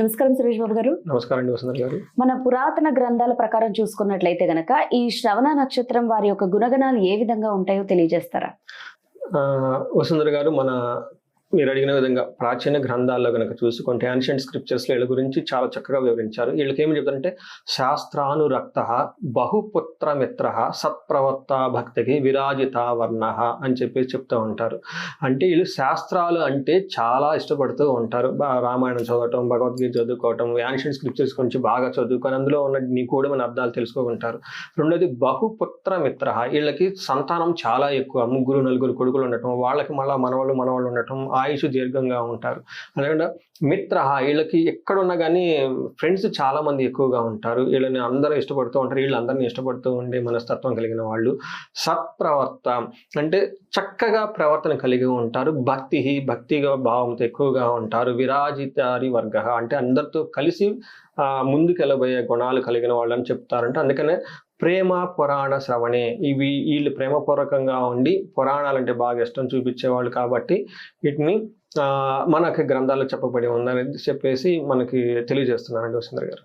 నమస్కారం సురేష్ బాబు గారు. నమస్కారం వసుంధర గారు. మన పురాతన గ్రంథాల ప్రకారం చూసుకున్నట్లయితే గనక ఈ శ్రవణ నక్షత్రం వారి యొక్క గుణగణాలు ఏ విధంగా ఉంటాయో తెలియజేస్తారా? ఆ, వసుంధర గారు మన మీరు అడిగిన విధంగా ప్రాచీన గ్రంథాల్లో కనుక చూసుకుంటే యాన్షియంట్ స్క్రిప్చర్స్ వీళ్ళ గురించి చాలా చక్కగా వివరించారు. వీళ్ళకి ఏమి చెప్తారంటే శాస్త్రానురక్త బహుపుత్ర సత్ప్రవత్త భక్తికి విరాజిత వర్ణ అని చెప్పేసి చెప్తూ ఉంటారు. అంటే వీళ్ళు శాస్త్రాలు అంటే చాలా ఇష్టపడుతూ ఉంటారు. రామాయణం చదవటం భగవద్గీత చదువుకోవటం యాన్షియంట్ స్క్రిప్చర్స్ గురించి బాగా చదువుకొని అందులో ఉన్న నిగూఢమైన అర్థాలు తెలుసుకుంటారు రెండోది బహుపుత్రమిత్ర వీళ్ళకి సంతానం చాలా ఎక్కువ. ముగ్గురు నలుగురు కొడుకులు ఉండటం వాళ్ళకి మళ్ళీ మనవాళ్ళు మనవాళ్ళు ఉండటం ఆయుష్ దీర్ఘంగా ఉంటారు. అదేవిధంగా మిత్ర వీళ్ళకి ఎక్కడున్నా కానీ ఫ్రెండ్స్ చాలా మంది ఎక్కువగా ఉంటారు. వీళ్ళని అందరూ ఇష్టపడుతూ ఉంటారు. వీళ్ళందరినీ ఇష్టపడుతూ ఉండే మనస్తత్వం కలిగిన వాళ్ళు సత్ప్రవర్త అంటే చక్కగా ప్రవర్తన కలిగి ఉంటారు. భక్తి భక్తిగా భావంతో ఎక్కువగా ఉంటారు. విరాజితారి వర్గ అంటే అందరితో కలిసి ముందుకెళ్ళబోయే గుణాలు కలిగిన వాళ్ళని చెప్తారంటే. అందుకనే ప్రేమ పురాణ శ్రవణే. ఇవి వీళ్ళు ప్రేమపూర్వకంగా ఉండి పురాణాలంటే బాగా ఇష్టం చూపించేవాళ్ళు కాబట్టి వీటిని మనకి గ్రంథాలు చెప్పబడి ఉందని చెప్పేసి మనకి తెలియజేస్తున్నారండి వసుంధర గారు.